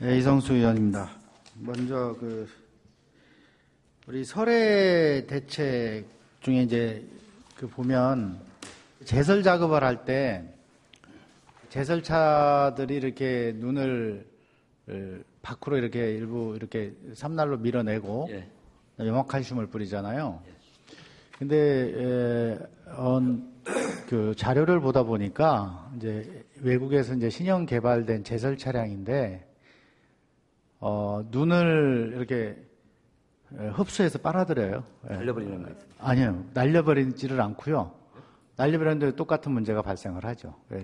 네, 이성수 의원입니다. 먼저 그 우리 설해 대책 중에 이제 그 보면 제설 작업을 할 때 제설차들이 이렇게 눈을 어, 밖으로 이렇게 일부 이렇게 삼날로 밀어내고 예. 염화칼슘을 뿌리잖아요. 근데 에, 언, 그 자료를 보다 보니까 이제 외국에서 이제 신형 개발된 제설 차량인데 어, 눈을 이렇게 에, 흡수해서 빨아들여요. 예. 날려버리는 거 있습니다. 아니요, 날려버리지를 않고요. 날려버리는데 똑같은 문제가 발생을 하죠. 예.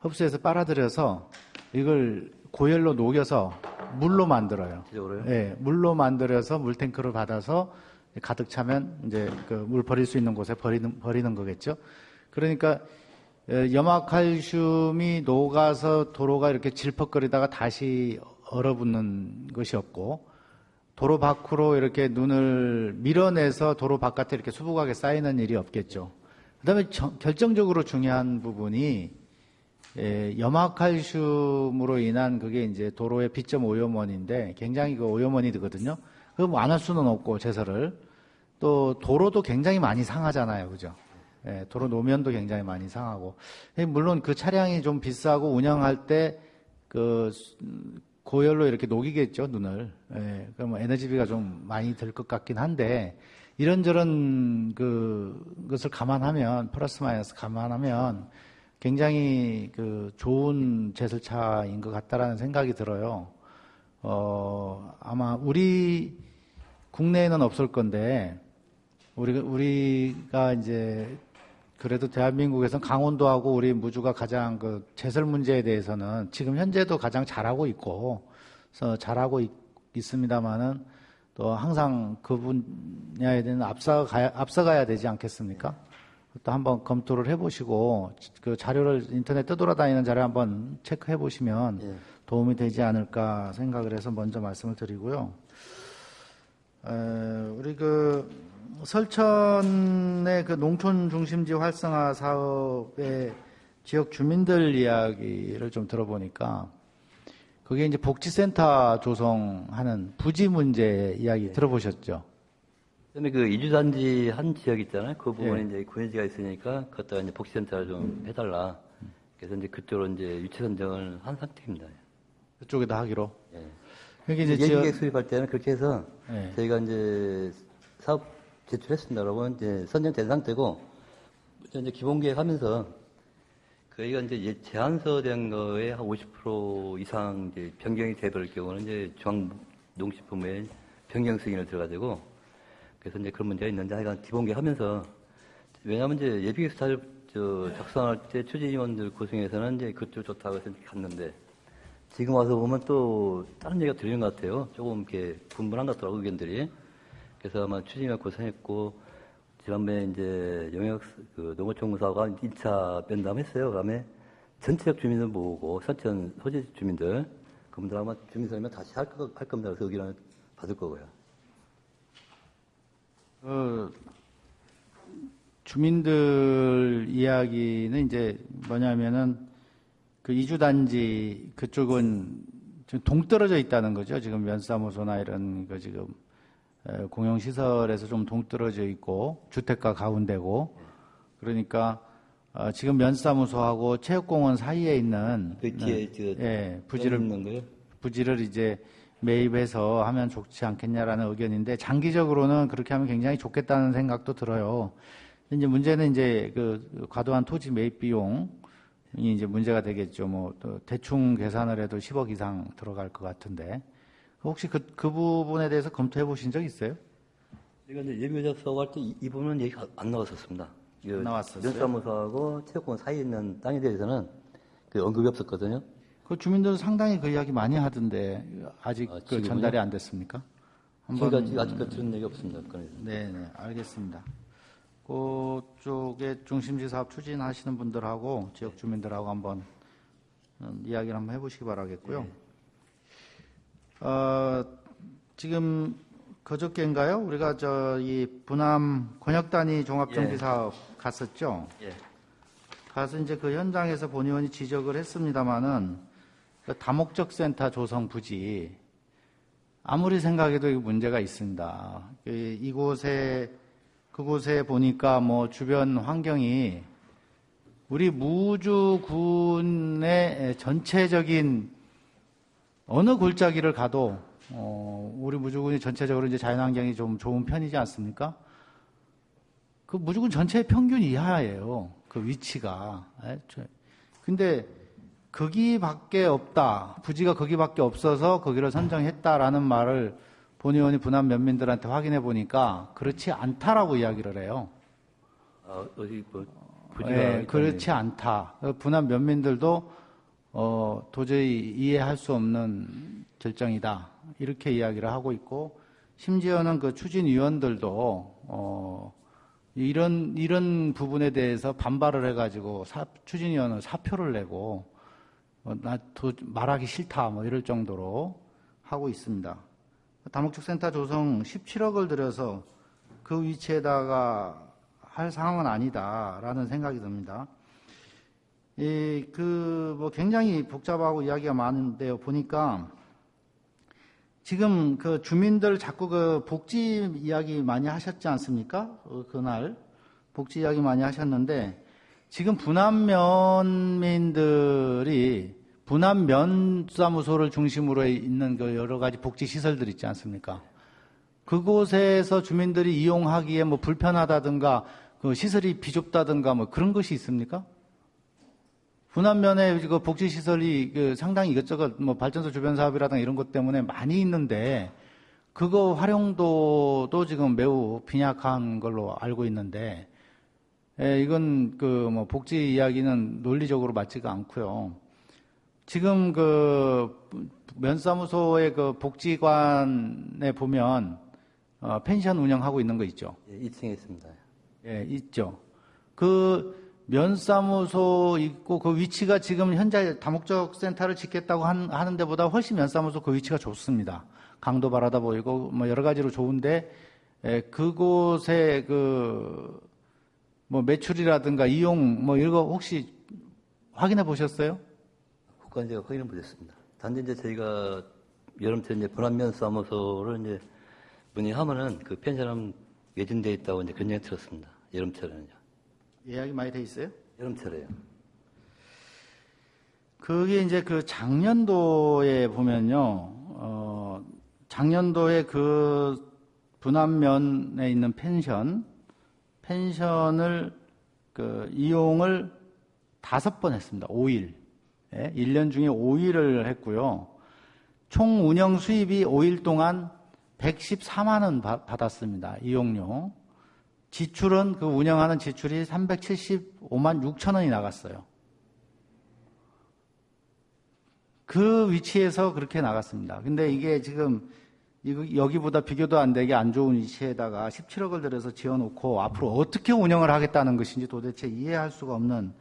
흡수해서 빨아들여서 이걸 고열로 녹여서 물로 만들어요. 예, 물로 만들어서 물탱크를 받아서 가득 차면 이제 그 물 버릴 수 있는 곳에 버리는, 버리는 거겠죠. 그러니까 에, 염화칼슘이 녹아서 도로가 이렇게 질퍽거리다가 다시 얼어붙는 것이 없고 도로 밖으로 이렇게 눈을 밀어내서 도로 바깥에 이렇게 수북하게 쌓이는 일이 없겠죠. 그 다음에 정- 결정적으로 중요한 부분이 예, 염화칼슘으로 인한 그게 이제 도로의 비점 오염원인데 굉장히 그 오염원이 되거든요. 그럼 안 할 수는 없고 제설을 또 도로도 굉장히 많이 상하잖아요, 그죠? 예, 도로 노면도 굉장히 많이 상하고 예, 물론 그 차량이 좀 비싸고 운영할 때그 고열로 이렇게 녹이겠죠 눈을. 예, 그럼 에너지비가 좀 많이 들 것 같긴 한데 이런저런 그 것을 감안하면 플러스 마이너스 감안하면 굉장히 그 좋은 제설차인 것 같다라는 생각이 들어요. 어, 아마 우리 국내에는 없을 건데 우리가 우리가 이제 그래도 대한민국에서는 강원도하고 우리 무주가 가장 그 제설 문제에 대해서는 지금 현재도 가장 잘하고 있고 그래서 잘하고 있, 있습니다만은 또 항상 그 분야에 대한 앞서가야 앞서가야 되지 않겠습니까? 또 한번 검토를 해보시고 그 자료를 인터넷 떠돌아다니는 자료 한번 체크해 보시면 예. 도움이 되지 않을까 생각을 해서 먼저 말씀을 드리고요. 에, 우리 그 설천의 그 농촌 중심지 활성화 사업의 지역 주민들 이야기를 좀 들어보니까 그게 이제 복지센터 조성하는 부지 문제 이야기 들어보셨죠? 그다음에 그 이주단지 한 지역 있잖아요. 그 부분에 예. 이제 구현지가 있으니까 그것도 이제 복지센터를 좀 해달라. 그래서 이제 그쪽으로 이제 유치 선정을 한 상태입니다. 그쪽에다 하기로. 예. 그게 이제 예비계획 수립할 때는 그렇게 해서 예. 저희가 이제 사업 제출했습니다. 여러분 이제 선정된 상태고 이제 기본 계획하면서 저희가 이제 예- 제한서된 거에 한 50% 이상 이제 변경이 되버릴 경우는 이제 중앙 농식품의 변경 승인을 들어가지고 그래서 이제 그런 문제가 있는데 하여간 기본 계획하면서 왜냐하면 이제 예비계획 저 작성할 때 추진위원들 구성에서는 이제 그쪽 좋다고 해서 갔는데 지금 와서 보면 또 다른 얘기가 들리는 것 같아요. 조금 이렇게 분분한 것 같더라고 의견들이. 그래서 아마 추진위가 고생했고 지난번에 이제 영역 그 농어촌공사가 1차 면담 했어요. 그 다음에 전체적 주민들 모으고 선천 소재 주민들 그분들 아마 주민선이면 다시 할, 거, 할 겁니다. 그래서 의견을 받을 거고요. 그 주민들 이야기는 이제 뭐냐면은 그 이주단지 그쪽은 좀 동떨어져 있다는 거죠. 지금 면사무소나 이런 거 지금 에, 공용시설에서 좀 동떨어져 있고 주택가 가운데고 그러니까 어, 지금 면사무소하고 체육공원 사이에 있는 그 뒤에 저 예, 부지를. 부지를 이제 매입해서 하면 좋지 않겠냐라는 의견인데 장기적으로는 그렇게 하면 굉장히 좋겠다는 생각도 들어요. 이제 문제는 이제 그 과도한 토지 매입 비용 이 이제 문제가 되겠죠. 뭐또 대충 계산을 해도 10억 이상 들어갈 것 같은데 혹시 그, 그 부분에 대해서 검토해 보신 적 있어요? 제가 이제 예비교사 수업할 때 이 부분은 얘기가 안 나왔었습니다. 안 나왔었어요? 면사무소하고 체육공원 사이에 있는 땅에 대해서는 그 언급이 없었거든요. 그 주민들은 상당히 그 이야기 많이 하던데 아직 아, 그? 전달이 안 됐습니까? 저희가 아직- 들은 얘기 없습니다. 네, 네, 알겠습니다. 그쪽에 중심지 사업 추진하시는 분들하고 지역 주민들하고 한번 음, 이야기를 한번 해보시기 바라겠고요. 어, 지금 그저께인가요? 우리가 저이 부남 권역단위 종합정비 예. 사업 갔었죠. 예. 가서 이제 그 현장에서 본 의원이 지적을 했습니다마는 그 다목적 센터 조성 부지 아무리 생각해도 이 문제가 있습니다. 그 이곳에 그곳에 보니까 뭐 주변 환경이 우리 무주군의 전체적인 어느 골짜기를 가도 어, 우리 무주군이 전체적으로 이제 자연환경이 좀 좋은 편이지 않습니까? 그 무주군 전체의 평균 이하예요. 그 위치가. 예, 근데 거기밖에 없다. 부지가 거기밖에 없어서 거기를 선정했다라는 말을 본 의원이 분한 면민들한테 확인해 보니까 그렇지 않다라고 이야기를 해요. 아, 어디 뭐 예, 그렇지 않다. 분한 면민들도 어, 도저히 이해할 수 없는 결정이다. 이렇게 이야기를 하고 있고 심지어는 그 추진위원들도 어, 이런 이런 부분에 대해서 반발을 해가지고 사, 추진위원은 사표를 내고 어, 나 도, 말하기 싫다 뭐 이럴 정도로 하고 있습니다. 다목적 센터 조성 17억을 들여서 그 위치에다가 할 상황은 아니다라는 생각이 듭니다. 이, 그, 뭐 굉장히 복잡하고 이야기가 많은데요. 보니까 지금 그 주민들 자꾸 그 복지 이야기 많이 하셨지 않습니까? 어, 그날 복지 이야기 많이 하셨는데 지금 분안면민들이 분안면사무소를 중심으로 있는 그 여러 가지 복지 시설들 있지 않습니까? 그곳에서 주민들이 이용하기에 뭐 불편하다든가 그 시설이 비좁다든가 뭐 그런 것이 있습니까? 분안면에 그 복지 시설이 그 상당히 이것저것 뭐 발전소 주변 사업이라든가 이런 것 때문에 많이 있는데 그거 활용도도 지금 매우 빈약한 걸로 알고 있는데 예, 이건 그 뭐 복지 이야기는 논리적으로 맞지가 않고요. 지금 그 면사무소의 그 복지관에 보면 어, 펜션 운영하고 있는 거 있죠. 예, 2층에 있습니다. 예, 있죠. 그 면사무소 있고 그 위치가 지금 현재 다목적 센터를 짓겠다고 한, 하는 데보다 훨씬 면사무소 그 위치가 좋습니다. 강도 바라다 보이고 뭐 여러 가지로 좋은데 예, 그곳에 그 뭐 매출이라든가 이용 뭐 이거 혹시 확인해 보셨어요? 그건 제가 확인을 못했습니다. 단지 이제 저희가 여름철 이제 분안면 사무소를 이제 문의하면은 그 펜션은 예진돼 있다고 이제 그냥 들었습니다. 여름철에는요. 예약이 많이 돼 있어요? 여름철에요. 그게 이제 그 작년도에 보면요, 어, 작년도에 그 분안면에 있는 펜션, 펜션을 그 이용을 다섯 번 했습니다. 5일. 예, 1년 중에 5일을 했고요. 총 운영 수입이 5일 동안 114만 원 받았습니다. 이용료. 지출은 그 운영하는 지출이 375만 6천 원이 나갔어요. 그 위치에서 그렇게 나갔습니다. 근데 이게 지금 여기보다 비교도 안 되게 안 좋은 위치에다가 17억을 들여서 지어놓고 앞으로 어떻게 운영을 하겠다는 것인지 도대체 이해할 수가 없는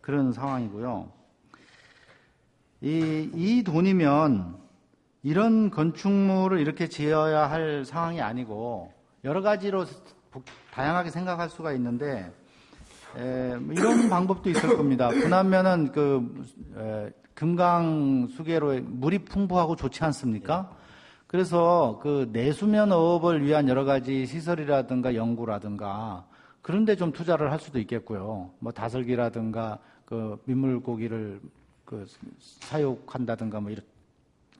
그런 상황이고요. 이, 이 돈이면 이런 건축물을 이렇게 지어야 할 상황이 아니고 여러 가지로 다양하게 생각할 수가 있는데 에, 뭐 이런 방법도 있을 겁니다. 분하면은 그 에, 금강 수계로 물이 풍부하고 좋지 않습니까? 그래서 그 내수면 어업을 위한 여러 가지 시설이라든가 연구라든가 그런데 좀 투자를 할 수도 있겠고요. 뭐 다슬기라든가 그 민물고기를 그 사육한다든가 뭐 이런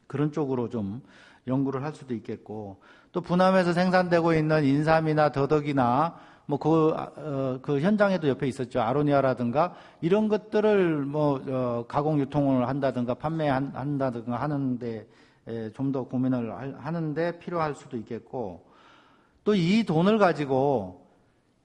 그런 쪽으로 좀 연구를 할 수도 있겠고 또 분함에서 생산되고 있는 인삼이나 더덕이나 뭐그 어, 그 현장에도 옆에 있었죠. 아로니아라든가 이런 것들을 뭐 어, 가공 유통을 한다든가 판매한다든가 하는데 좀 더 고민을 하는데 필요할 수도 있겠고 또 이 돈을 가지고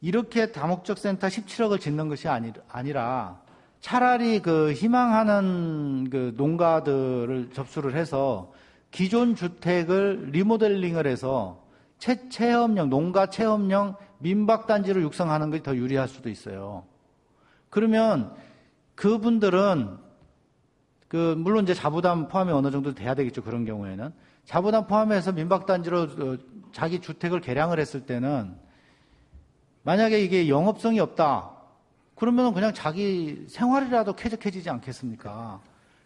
이렇게 다목적 센터 17억을 짓는 것이 아니, 아니라 차라리 그 희망하는 그 농가들을 접수를 해서 기존 주택을 리모델링을 해서 체, 체험형, 농가 체험형 민박단지를 육성하는 것이 더 유리할 수도 있어요. 그러면 그분들은 그 물론 이제 자부담 포함이 어느 정도 돼야 되겠죠. 그런 경우에는 자부담 포함해서 민박단지로 어, 자기 주택을 개량을 했을 때는 만약에 이게 영업성이 없다. 그러면 그냥 자기 생활이라도 쾌적해지지 않겠습니까?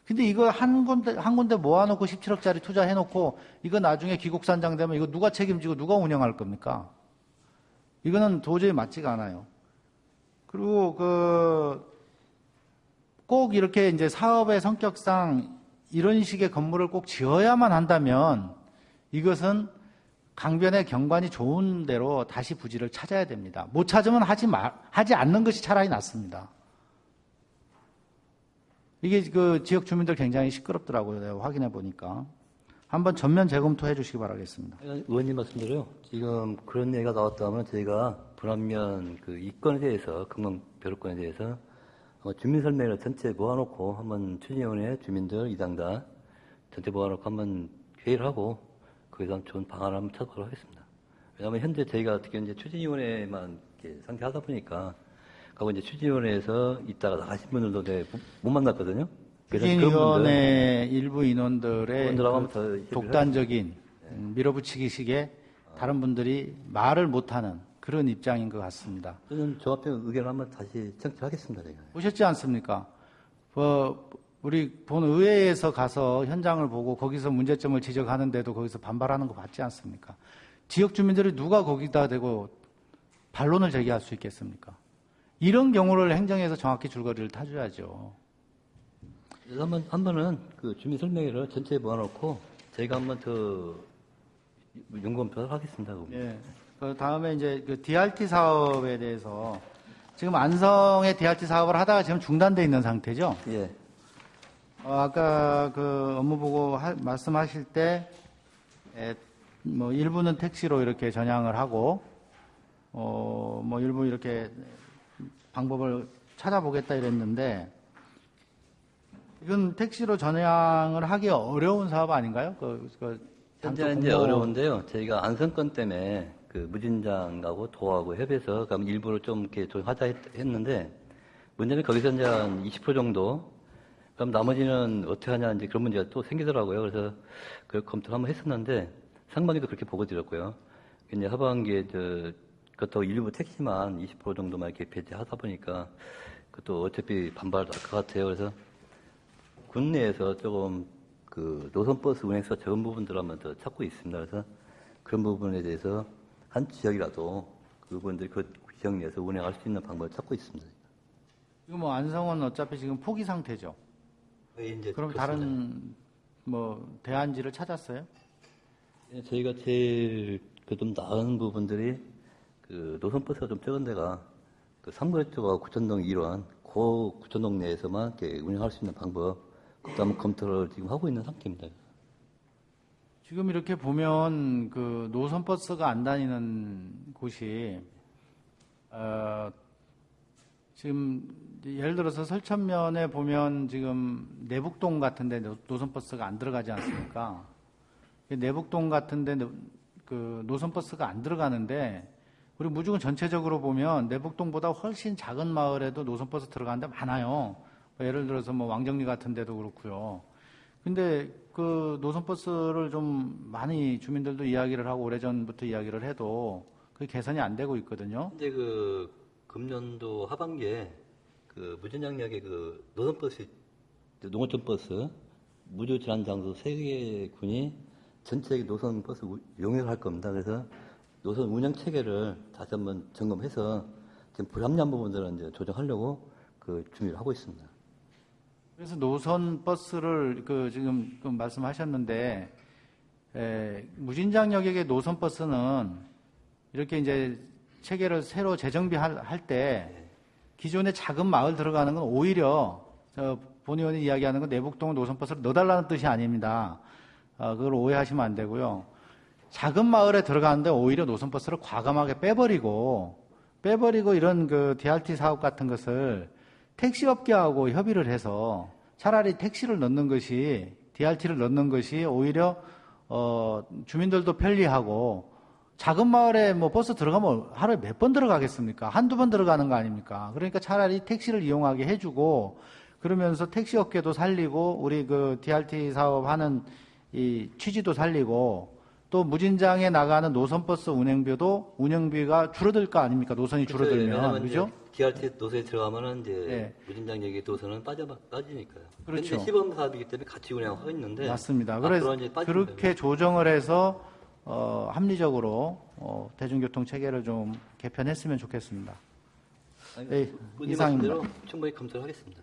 근데 이거 한 군데, 한 군데 모아놓고 17억짜리 투자해놓고 이거 나중에 귀국산장 되면 이거 누가 책임지고 누가 운영할 겁니까? 이거는 도저히 맞지가 않아요. 그리고 그, 꼭 이렇게 이제 사업의 성격상 이런 식의 건물을 꼭 지어야만 한다면 이것은 강변의 경관이 좋은 대로 다시 부지를 찾아야 됩니다. 못 찾으면 하지 마, 하지 않는 것이 차라리 낫습니다. 이게 그 지역 주민들 굉장히 시끄럽더라고요. 내가 확인해 보니까. 한번 전면 재검토해 주시기 바라겠습니다. 의원님 말씀대로요. 지금 그런 얘기가 나왔다면 저희가 불안면 그 이건에 대해서 금강 벼룩건에 대해서 어, 주민 설명을 전체 모아놓고 한번 추진위원회 주민들 이당다 전체 모아놓고 한번 회의를 하고 거기서 좋은 방안을 한번 찾아보도록 하겠습니다. 왜냐하면 현재 저희가 어떻게 이제 추진위원회만 상대하다 보니까 하고 이제 추진위원회에서 있다가 나가신 분들도 네, 못- 못 만났거든요. 분들 추진위원회 일부 인원들의 그 독단적인 음, 밀어붙이기식의 다른 분들이 말을 못하는 그런 입장인 것 같습니다. 저는 종합적 의견을 한번 다시 청취하겠습니다. 제가. 보셨지 않습니까? 뭐, 우리 본 의회에서 가서 현장을 보고 거기서 문제점을 지적하는데도 거기서 반발하는 거 봤지 않습니까? 지역 주민들이 누가 거기다 대고 반론을 제기할 수 있겠습니까? 이런 경우를 행정에서 정확히 줄거리를 타줘야죠. 한번 한 번은 그 주민 설명회를 전체에 모아놓고 저희가 한번 더 연구검토를 하겠습니다. 그럼. 예. 그 다음에 이제 그 DRT 사업에 대해서 지금 안성의 DRT 사업을 하다가 지금 중단돼 있는 상태죠. 예. 어, 아까 그 업무 보고 하- 말씀하실 때, 에, 뭐 일부는 택시로 이렇게 전향을 하고, 어, 뭐 일부 이렇게 방법을 찾아보겠다 이랬는데, 이건 택시로 전향을 하기 어려운 사업 아닌가요? 그, 그 현재는 이제 어려운데요. 저희가 안성건 때문에 그 무진장하고 도하고 협의해서 그럼 일부러 좀 이렇게 좀 하자 했- 했는데 문제는 거기서 이제 한 20% 정도 그럼 나머지는 어떻게 하냐 이제 그런 문제가 또 생기더라고요. 그래서 그 검토를 한번 했었는데 상반기도 그렇게 보고 드렸고요. 이제 하반기에 저 그것도 일부 택시만 20% 정도만 이렇게 배제하다 보니까 그것도 어차피 반발할 것 같아요. 그래서 국내에서 조금 그 노선버스 운행수가 적은 부분들 한번 더 찾고 있습니다. 그래서 그런 부분에 대해서 한 지역이라도 그분들 그 지역 내에서 운행할 수 있는 방법을 찾고 있습니다. 지금 뭐 안성은 어차피 지금 포기 상태죠. 이제 그럼. 다른 뭐 대안지를 찾았어요? 예, 저희가 제일 그 좀 나은 부분들이 그 노선 버스가 좀 적은 데가 그 삼거리 쪽하고 구천동 일원 그 구천동 내에서만 이렇게 운영할 수 있는 방법 그것도 한번 검토를 지금 하고 있는 상태입니다. 지금 이렇게 보면 그 노선 버스가 안 다니는 곳이 어, 지금 예를 들어서 설천면에 보면 지금 내북동 같은데 노선 버스가 안 들어가지 않습니까? 그 내북동 같은데 노- 그 노선 버스가 안 들어가는데 우리 무주군 전체적으로 보면 내북동보다 훨씬 작은 마을에도 노선 버스 들어가는 데 많아요. 뭐 예를 들어서 뭐 왕정리 같은 데도 그렇고요. 근데 그 노선버스를 좀 많이 주민들도 이야기를 하고 오래전부터 이야기를 해도 그게 개선이 안 되고 있거든요. 현재 그 금년도 하반기에 그 무전장역의 그 노선버스, 농어촌 버스 무료 지난 장소 세개 군이 전체 노선 버스 우- 용역을 할 겁니다. 그래서 노선 운영 체계를 다시 한번 점검해서 지금 불합리한 부분들은 이제 조정하려고 그 준비를 하고 있습니다. 그래서 노선 버스를 그 지금 그 말씀하셨는데 에, 무진장 역역의 노선 버스는 이렇게 이제 체계를 새로 재정비할 할때 기존에 작은 마을 들어가는 건 오히려 저본 의원이 이야기하는 건 내북동 노선 버스를 넣어달라는 뜻이 아닙니다. 어, 그걸 오해하시면 안 되고요. 작은 마을에 들어가는데 오히려 노선 버스를 과감하게 빼버리고 빼버리고 이런 그 DRT 사업 같은 것을 택시 업계하고 협의를 해서 차라리 택시를 넣는 것이 DRT를 넣는 것이 오히려 어 주민들도 편리하고 작은 마을에 뭐 버스 들어가면 하루에 몇 번 들어가겠습니까? 한두 번 들어가는 거 아닙니까? 그러니까 차라리 택시를 이용하게 해주고 그러면서 택시 업계도 살리고 우리 그 DRT 사업 하는 이 취지도 살리고 또 무진장에 나가는 노선 버스 운행비도 운영비가 줄어들 거 아닙니까? 노선이 줄어들면 그죠? 이제 DRT 노선에 들어가면은 이제 네. 무진장 얘기 노선은 빠져 빠지니까요. 그렇죠. 근데 시범 사업이기 때문에 같이 운영하고 있는데 맞습니다. 그래서 그렇게 조정을 해서 어, 합리적으로 어, 대중교통 체계를 좀 개편했으면 좋겠습니다. 아니, 네, 이상입니다. 충분히 검토를 하겠습니다.